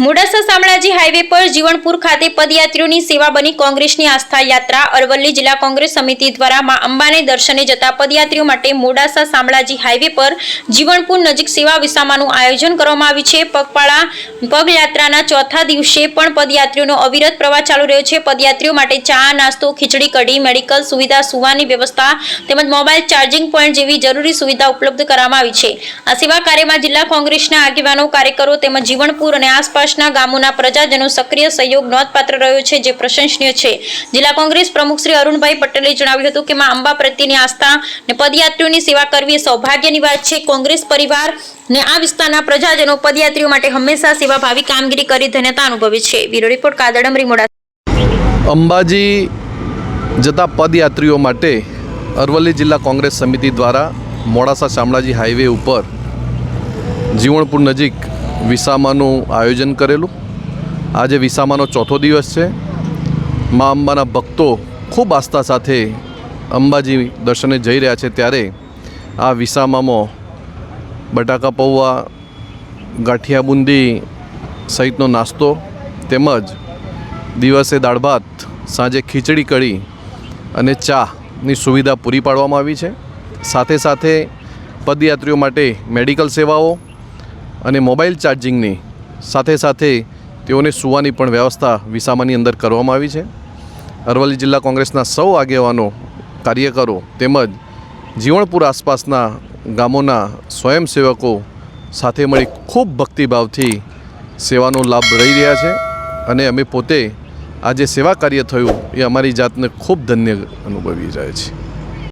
Modasa Shamlaji highway પર જીવણપુર ખાતે પદયાત્રીઓની સેવા બની કોંગ્રેસની આસ્થા યાત્રા. અરવલ્લી જિલ્લા કોંગ્રેસ સમિતિ દ્વારા મા અંબાને દર્શને જતા પદયાત્રીઓ માટે મોડાસા શામળાજી હાઈવે પર જીવણપુર નજીક સેવા વિસામાનું આયોજન કરવામાં આવ્યું છે. પગપાળા પગયાત્રાના ચોથા દિવસે પણ પદયાત્રીઓનો અવિરત પ્રવાહ ચાલુ રહ્યો છે. પદયાત્રીઓ માટે ચા, નાસ્તો, ખીચડી, કઢી, મેડિકલ સુવિધા, સુવાની વ્યવસ્થા તેમજ મોબાઈલ ચાર્જિંગ પોઈન્ટ જેવી જરૂરી સુવિધા ઉપલબ્ધ કરવામાં આવી છે. આ સેવા કાર્યમાં જિલ્લા કોંગ્રેસના આગેવાનો, કાર્યકરો તેમજ જીવણપુર અને આસપાસના ગામોના પ્રજાજનો સક્રિય સહયોગ નોંધપાત્ર રહ્યો છે, જે પ્રશંસનીય છે. જિલ્લા કોંગ્રેસ પ્રમુખ શ્રી અરુણભાઈ પટેલે જણાવ્યું હતું કે માં અંબા પ્રત્યેની આસ્થા અને પદયાત્રીઓની સેવા કરવી એ સૌભાગ્યની વાત છે. કોંગ્રેસ પરિવાર ને આ વિસ્તારના પ્રજાજનો પદયાત્રીઓ માટે હંમેશા સેવાભાવી કામગીરી કરી ધન્યતા અનુભવે છે. બ્યુરો રિપોર્ટ કાદડમરી મોડા અંબાજી જતા પદયાત્રીઓ માટે અરવલ્લી જિલ્લા કોંગ્રેસ સમિતિ દ્વારા મોડાસા શામળાજી હાઈવે ઉપર જીવણપુર નજીક વિસામાનું આયોજન કરેલું. આજે વિસામાનો ચોથો દિવસ છે. મા અંબાના ભક્તો ખૂબ આસ્થા સાથે અંબાજી દર્શને જઈ રહ્યા છે ત્યારે આ વિસામામાં બટાકા પૌવા, ગાંઠિયા બુંદી સહિતનો નાસ્તો તેમજ દિવસે દાળ ભાત, સાંજે ખીચડી કઢી અને ચાની સુવિધા પૂરી પાડવામાં આવી છે. સાથે સાથે પદયાત્રીઓ માટે મેડિકલ સેવાઓ અને મોબાઈલ ચાર્જિંગની સાથે સાથે તેઓને સુવાની પણ વ્યવસ્થા વિસામાની અંદર કરવામાં આવી છે. અરવલ્લી જિલ્લા કોંગ્રેસના સૌ આગેવાનો, કાર્યકરો તેમજ જીવણપુર આસપાસના ગામોના સ્વયંસેવકો સાથે મળી ખૂબ ભક્તિભાવથી સેવાનો લાભ લઈ રહ્યા છે અને અમે પોતે આ જે સેવા કાર્ય થયું એ અમારી જાતને ખૂબ ધન્ય અનુભવી રહ્યા છીએ.